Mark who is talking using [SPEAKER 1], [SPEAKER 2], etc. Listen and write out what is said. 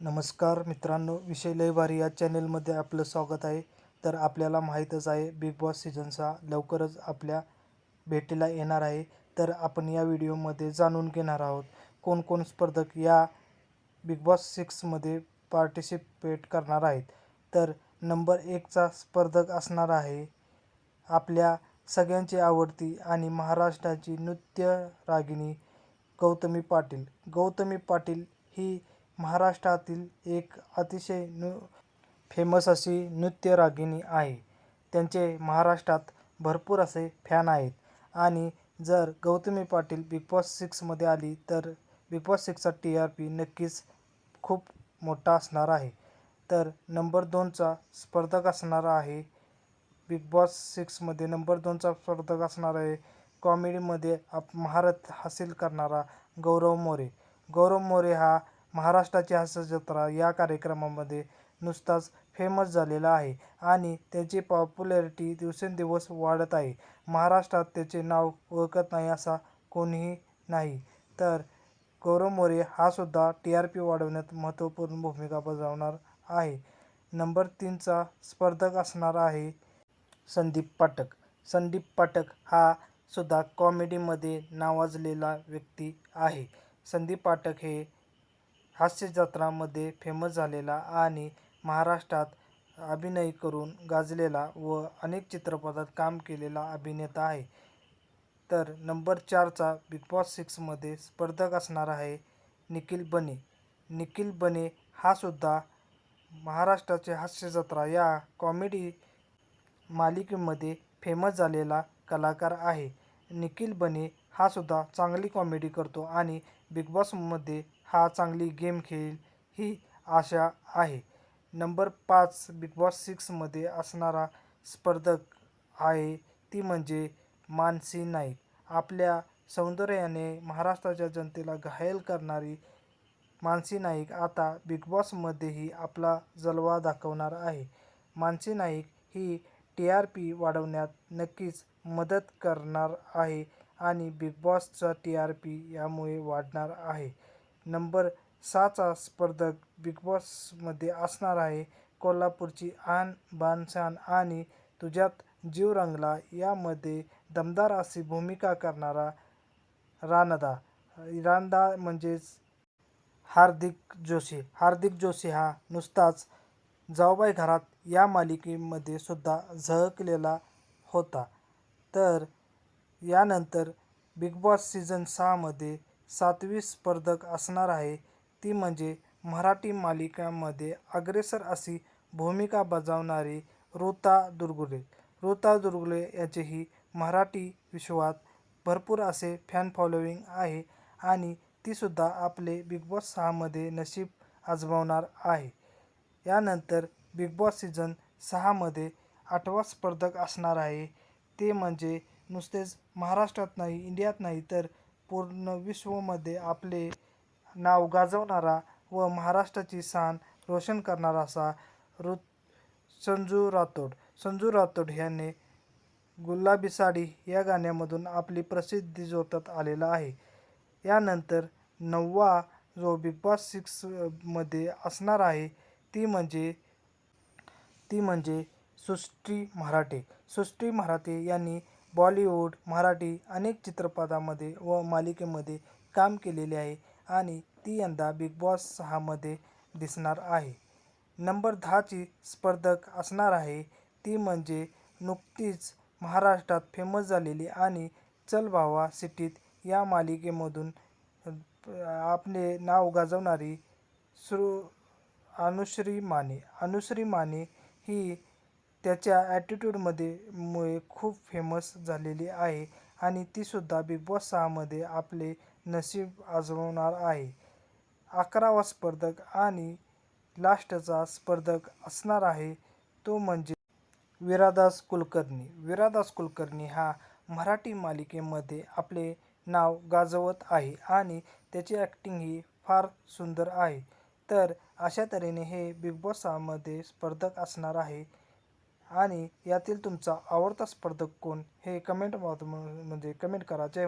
[SPEAKER 1] नमस्कार मित्रांनो विषय लयबारी या चॅनेलमध्ये आपलं स्वागत आहे. तर आपल्याला माहीतच आहे बिग बॉस सीझनचा लवकरच आपल्या भेटीला येणार आहे. तर आपण या व्हिडिओमध्ये जाणून घेणार आहोत कोणकोण स्पर्धक या बिग बॉस सिक्समध्ये पार्टिसिपेट करणार आहेत. तर नंबर एकचा स्पर्धक असणार आहे आपल्या सगळ्यांची आवडती आणि महाराष्ट्राची नृत्य रागिणी गौतमी पाटील. गौतमी पाटील ही महाराष्ट्रातील एक अतिशय नु फेमस अशी नृत्यरागिणी आहे. त्यांचे महाराष्ट्रात भरपूर असे फॅन आहेत. आणि जर गौतमी पाटील बिग बॉस सिक्समध्ये आली तर बिग बॉस सिक्सचा टी आर पी नक्कीच खूप मोठा असणार आहे. तर नंबर दोनचा स्पर्धक असणार आहे बिग बॉस सिक्समध्ये नंबर दोनचा स्पर्धक असणार आहे कॉमेडीमध्ये आप महारथ हासिल करणारा गौरव मोरे. गौरव मोरे हा महाराष्ट्राची हास्यजत्रा या कार्यक्रमामध्ये नुसताच फेमस झालेला आहे आणि त्याची पॉप्युलॅरिटी दिवसेंदिवस वाढत आहे. महाराष्ट्रात त्याचे नाव ओळखत नाही असा कोणीही नाही. तर गौरव मोरे हा सुद्धा टी आर पी वाढवण्यात महत्त्वपूर्ण भूमिका बजावणार आहे. नंबर तीनचा स्पर्धक असणार आहे संदीप पाठक. संदीप पाठक हा सुद्धा कॉमेडीमध्ये नावाजलेला व्यक्ती आहे. संदीप पाठक हे हास्य जत्रामध्ये फेमस झालेला आणि महाराष्ट्रात अभिनय करून गाजलेला व अनेक चित्रपटात काम केलेला अभिनेता आहे. तर नंबर चारचा बिग बॉस सिक्समध्ये स्पर्धक असणार आहे निखिल बने. निखिल बने हा सुद्धा महाराष्ट्राचे हास्यजत्रा या कॉमेडी मालिकेमध्ये फेमस झालेला कलाकार आहे. निखिल बने हा सुद्धा चांगली कॉमेडी करतो आणि बिग बॉसमध्ये हा चांगली गेम खेळेल ही आशा आहे. नंबर पाच बिग बॉस सिक्समध्ये असणारा स्पर्धक आहे ती म्हणजे मानसी नाईक. आपल्या सौंदर्याने महाराष्ट्राच्या जनतेला घायल करणारी मानसी नाईक आता बिग बॉसमध्येही आपला जलवा दाखवणार आहे. मानसी नाईक ही टी आर पी वाढवण्यात नक्कीच मदत करणार आहे आणि बिग बॉसचा टी आर पी यामुळे वाढणार आहे. नंबर सहाचा स्पर्धक बिग बॉसमध्ये असणार आहे कोल्हापूरची आन बानसान आणि तुझ्यात जीव रंगला. यामध्ये दमदार अशी भूमिका करणारा रानदा. रानदा म्हणजेच हार्दिक जोशी. हार्दिक जोशी हा नुसताच जाऊबाई घरात या मालिकेमध्ये सुद्धा झळकलेला होता. तर यानंतर बिग बॉस सीझन सहामध्ये सातवी स्पर्धक असणार आहे. ती म्हणजे मराठी मालिकांमध्ये अग्रेसर अशी भूमिका बजावणारी ऋता दुर्गुले. ऋता दुर्गुले याचेही मराठी विश्वात भरपूर असे फॅन फॉलोविंग आहे आणि तीसुद्धा आपले बिग बॉस सहामध्ये नशीब आजमावणार आहे. यानंतर बिग बॉस सीझन सहामध्ये आठवा स्पर्धक असणार आहे. ते म्हणजे नुसतेच महाराष्ट्रात नाही इंडियात नाही तर पूर्ण विश्वमध्ये आपले नाव गाजवणारा व महाराष्ट्राची शान रोशन करणारा असा ऋ संजू राठोड. संजू राठोड ह्याने गुलाबी साडी या गाण्यामधून आपली प्रसिद्धी जोतत आलेला आहे. यानंतर नववा जो बिग बॉस सिक्समध्ये असणार आहे ती म्हणजे ती म्हणजे सृष्टी मराठे. सृष्टी मराठे यांनी बॉलिवूड मराठी अनेक चित्रपटामध्ये व मालिकेमध्ये काम केलेले आहे आणि ती यंदा बिग बॉस सहामध्ये दिसणार आहे. नंबर दहाची स्पर्धक असणार आहे. ती म्हणजे नुकतीच महाराष्ट्रात फेमस झालेली आणि चल भावा सिटीत या मालिकेमधून आपले नाव गाजवणारी सृ अनुश्री माने अनुश्री माने ही त्याच्या ॲटिट्यूडमध्ये मुळे खूप फेमस झालेली आहे आणि तीसुद्धा बिग बॉस सहामध्ये आपले नशीब आजमावणार आहे. अकरावा स्पर्धक आणि लास्टचा स्पर्धक असणार आहे तो म्हणजे विरादास कुलकर्णी. विरादास कुलकर्णी हा मराठी मालिकेमध्ये आपले नाव गाजवत आहे आणि त्याची ॲक्टिंग ही फार सुंदर आहे. तर अशा तऱ्हेने हे बिग बॉस सहामध्ये स्पर्धक असणार आहे. आणि यातील तुमचा आवडता स्पर्धक कोण हे कमेंट म्हणजे कमेंट करा. जय